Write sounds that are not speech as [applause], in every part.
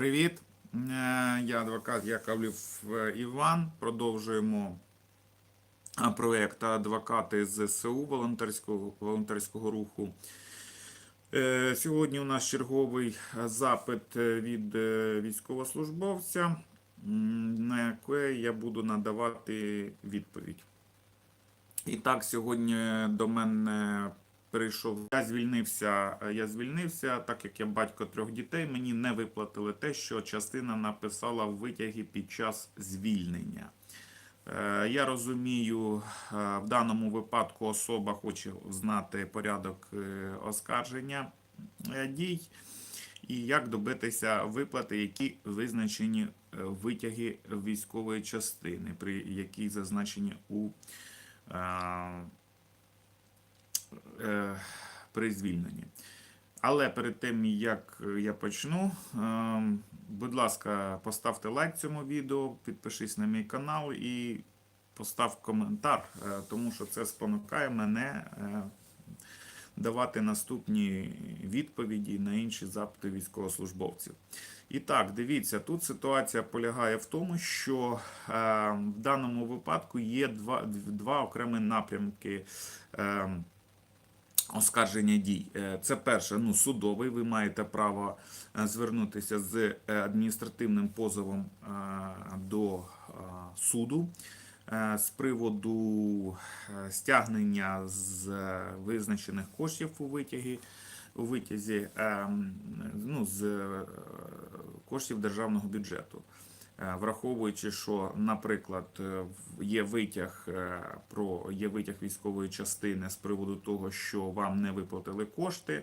привіт! Е, Я адвокат Яковлів е, Іван. Продовжуємо проєкт Адвокати ЗСУ волонтерського, волонтерського руху. Е, Сьогодні у нас черговий запит е, від е, військовослужбовця, на яке я буду надавати відповідь. І так, сьогодні до мене прийшов. Я звільнився. Я звільнився, так як я батько трьох дітей. Мені не виплатили те, що частина написала в витягі під час звільнення. Е, Я розумію, е, в даному випадку особа хоче знати порядок е, оскарження е, дій і як добитися виплати, які визначені е, витяги військової частини, при якій зазначені у е, при звільненні. Але перед тим, як я почну, е, будь ласка, поставте лайк цьому відео, підпишись на мій канал і постав коментар, е, тому що це спонукає мене е, давати наступні відповіді на інші запити військовослужбовців. І так, дивіться, тут ситуація полягає в тому, що е, в даному випадку є два, два окремі напрямки. Е, Оскарження дій. Е, Це перше, ну, судовий. Ви маєте право е, звернутися з е, адміністративним позовом до суду з приводу стягнення з визначених коштів у витягі. У витязі е, ну, з коштів державного бюджету. Е, Враховуючи, що, наприклад, е, є витяг е, про є витяг військової частини з приводу того, що вам не виплатили кошти.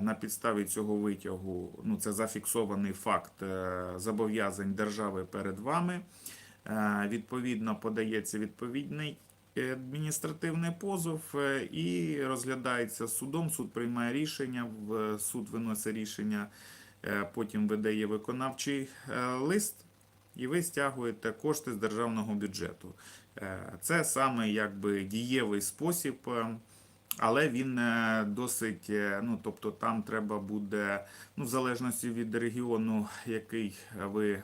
На підставі цього витягу, ну це зафіксований факт зобов'язань держави перед вами. Відповідно, подається відповідний адміністративний позов і розглядається судом. Суд приймає рішення, суд виносить рішення Потім видає виконавчий е, лист, і ви стягуєте кошти з державного бюджету. Е, Це саме якби дієвий спосіб, е, але він е, досить, е, ну тобто там треба буде, ну, в залежності від регіону, який ви.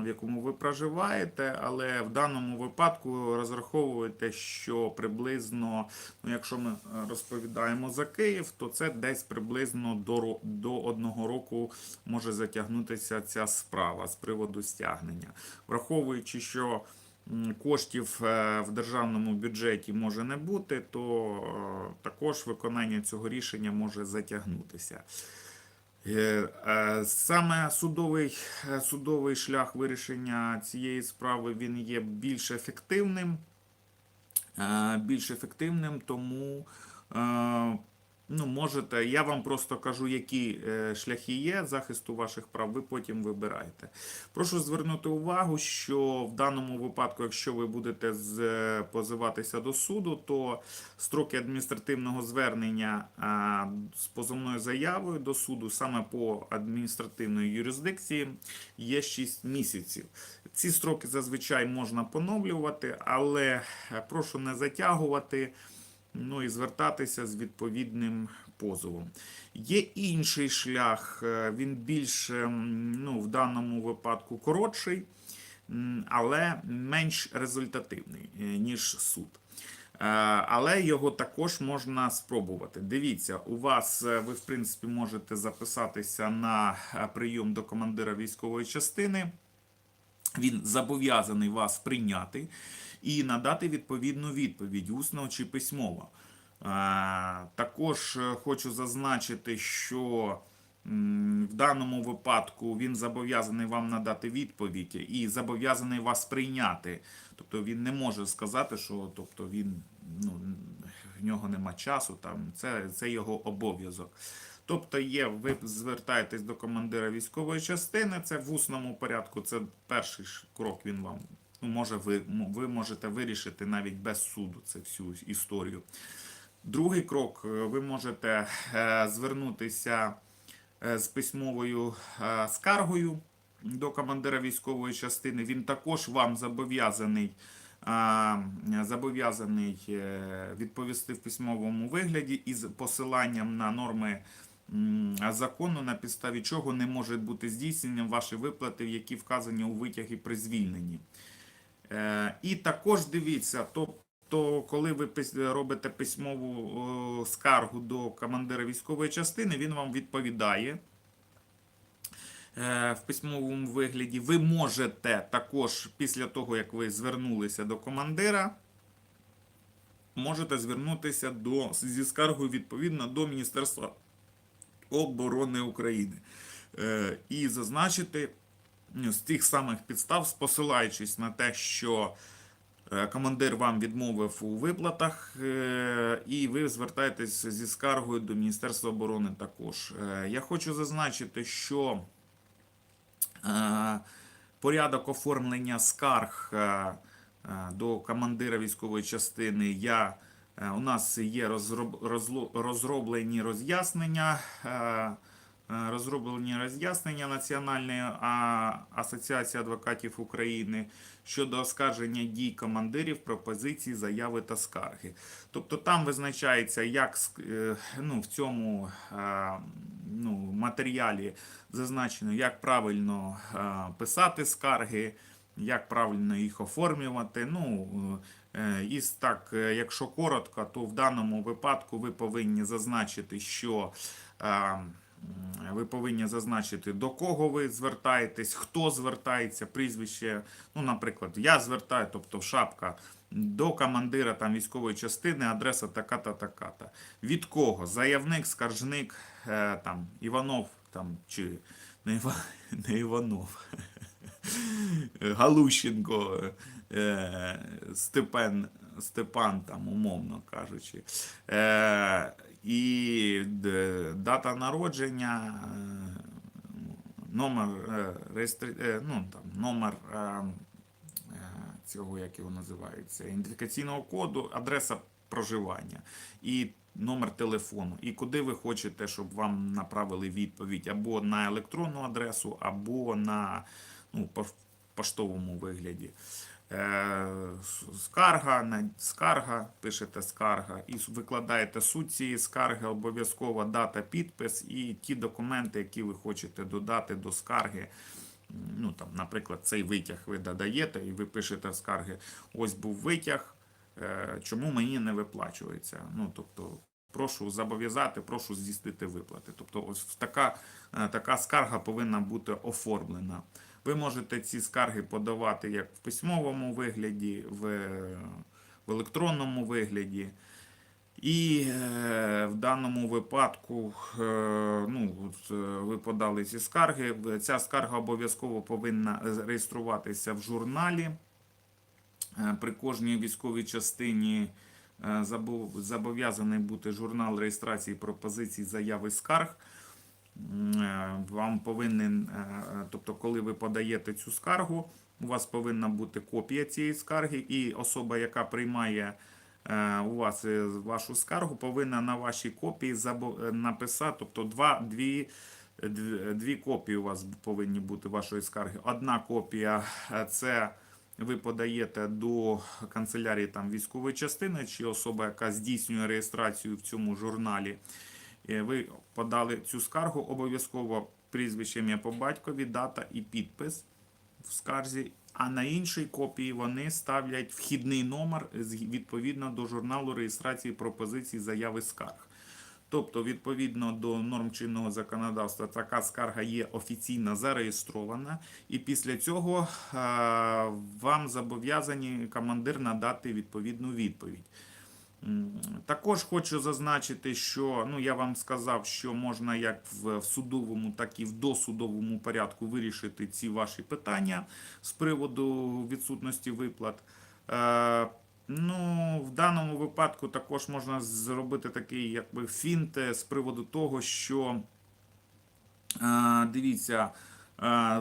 В якому ви проживаєте, але в даному випадку розраховуєте, що приблизно Ну, якщо ми е, розповідаємо за Київ, то це десь приблизно до, до одного року може затягнутися ця справа з приводу стягнення. Враховуючи, що коштів е, в державному бюджеті може не бути, то е, також виконання цього рішення може затягнутися. Е, е, Саме судовий, е, судовий шлях вирішення цієї справи він є більш ефективним. Більш ефективним, тому ну, можете, я вам просто кажу, які е, шляхи є захисту ваших прав, ви потім вибираєте. Прошу звернути увагу, що в даному випадку, якщо ви будете е, позиватися до суду, то строки адміністративного звернення з позовною заявою до суду саме по адміністративної юрисдикції є 6 місяців. Ці строки зазвичай можна поновлювати, але е, прошу не затягувати. Ну і звертатися з відповідним позовом. Є інший шлях, е, він більш ем, ну, в даному випадку коротший, але менш результативний, е, ніж суд. Е, Але його також можна спробувати. Дивіться, у вас е, ви в принципі можете записатися на е, прийом до командира військової частини. Він зобов'язаний вас прийняти і надати відповідну відповідь, усно чи письмово. Е, Також е, хочу зазначити, що в даному випадку він зобов'язаний вам надати відповідь і зобов'язаний вас прийняти. Тобто він не може сказати, що тобто він ну, в нього нема часу. Там це, це його обов'язок. Тобто є, ви звертаєтесь до командира військової частини, це в усному порядку, це перший крок він вам. Може, ви, ви можете вирішити навіть без суду це всю історію. Другий крок, е, ви можете е, звернутися е, з письмовою скаргою до командира військової частини. Він також вам зобов'язаний зобов'язаний відповісти в письмовому вигляді із посиланням на норми закону, на підставі чого не може бути здійснення ваші виплати, які вказані у витягі при звільненні. Е, І також дивіться, тобто, коли ви робите письмову скаргу до командира військової частини, він вам відповідає е, в письмовому вигляді. Ви можете також, після того, як ви звернулися до командира, можете звернутися до, зі скаргою відповідно до Міністерства оборони України е, і зазначити з тих самих підстав, посилаючись на те, що е, командир вам відмовив у виплатах, е, і ви звертаєтесь зі скаргою до Міністерства оборони також. Е, Я хочу зазначити, що порядок оформлення скарг до командира військової частини я. У нас є розроб, розроблені роз'яснення, розроблені роз'яснення Національної асоціації адвокатів України щодо оскарження дій командирів, пропозицій, заяви та скарги. Тобто там визначається, як е, ну, в цьому е, ну, матеріалі зазначено, як правильно е, писати скарги, як правильно їх оформлювати. Ну, е, і так, е, якщо коротко, то в даному випадку ви повинні зазначити, що е, ви повинні зазначити, до кого ви звертаєтесь, хто звертається, прізвище. Ну, наприклад, я звертаю, тобто шапка до командира там, військової частини, адреса така-та, така-та. Від кого? Заявник, скаржник, е, там, Іванов там, чи не, Іва, [laughs] не Іванов. [laughs] Галущенко, е, Степан, Степан, там, умовно кажучи. І дата народження, е, номер е, реєстри... е, ну, там, номер цього, як його називається, ідентифікаційного коду, адреса проживання і номер телефону, і куди ви хочете, щоб вам направили відповідь або на електронну адресу, або на ну, поштовому вигляді. Е, Скарга, на- скарга, пишете скарга і викладаєте суть цієї скарги, обов'язково дата, підпис і ті документи, які ви хочете додати до скарги. Ну, там, наприклад, цей витяг ви додаєте і ви пишете скарги, ось був витяг, е, чому мені не виплачується. Ну, тобто, прошу зобов'язати, прошу здійснити виплати. Тобто, ось така, е, така скарга повинна бути оформлена. Ви можете ці скарги подавати як в письмовому вигляді, в, в електронному вигляді. І е, в даному випадку е, ну, е, ви подали ці скарги. Ця скарга обов'язково повинна реєструватися в журналі. При кожній військовій частині зобов'язаний бути журнал реєстрації пропозицій, заяви скарг. Е, Вам повинен, е, тобто, коли ви подаєте цю скаргу, у вас повинна бути копія цієї скарги, і особа, яка приймає е, у вас е, вашу скаргу, повинна на вашій копії е, написати, тобто два, дві, дві копії у вас повинні бути вашої скарги. Одна копія е, це ви подаєте до канцелярії там, військової частини, чи особа, яка здійснює реєстрацію в цьому журналі. Е, Ви подали цю скаргу, обов'язково прізвище ім'я по батькові, дата і підпис в скарзі. А на іншій копії вони ставлять вхідний номер відповідно до журналу реєстрації пропозицій заяви скарг. Тобто, відповідно до норм чинного законодавства, така скарга є офіційно зареєстрована, і після цього е, вам зобов'язані командир надати відповідну відповідь. Також хочу зазначити, що ну я вам сказав, що можна як в в судовому, так і в досудовому порядку вирішити ці ваші питання з приводу відсутності виплат. Е, ну, в даному випадку також можна зробити такий якби фінт е, з приводу того, що е, дивіться.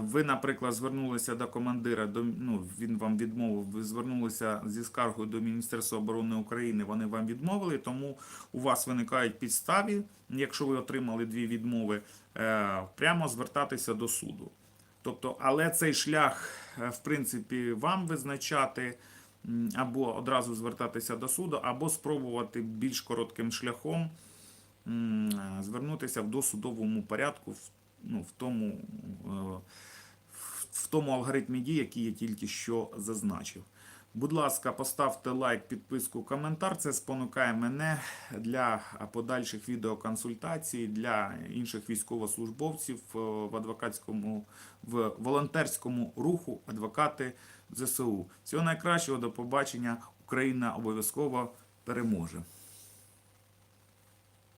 Ви, наприклад, звернулися до командира, до, ну, він вам відмовив, ви звернулися зі скаргою до Міністерства оборони України, вони вам відмовили, тому у вас виникають підставі, якщо ви отримали дві відмови, е, прямо звертатися до суду. Тобто, але цей шлях, е, в принципі, вам визначати, або одразу звертатися до суду, або спробувати більш коротким шляхом е, звернутися в досудовому порядку ну, в тому. е, в- тому алгоритмі дій, який я тільки що зазначив. Будь ласка, поставте лайк, підписку, коментар. Це спонукає мене для подальших відеоконсультацій для інших військовослужбовців е, в адвокатському в волонтерському руху адвокати ЗСУ. Всього найкращого, до побачення. Україна обов'язково переможе.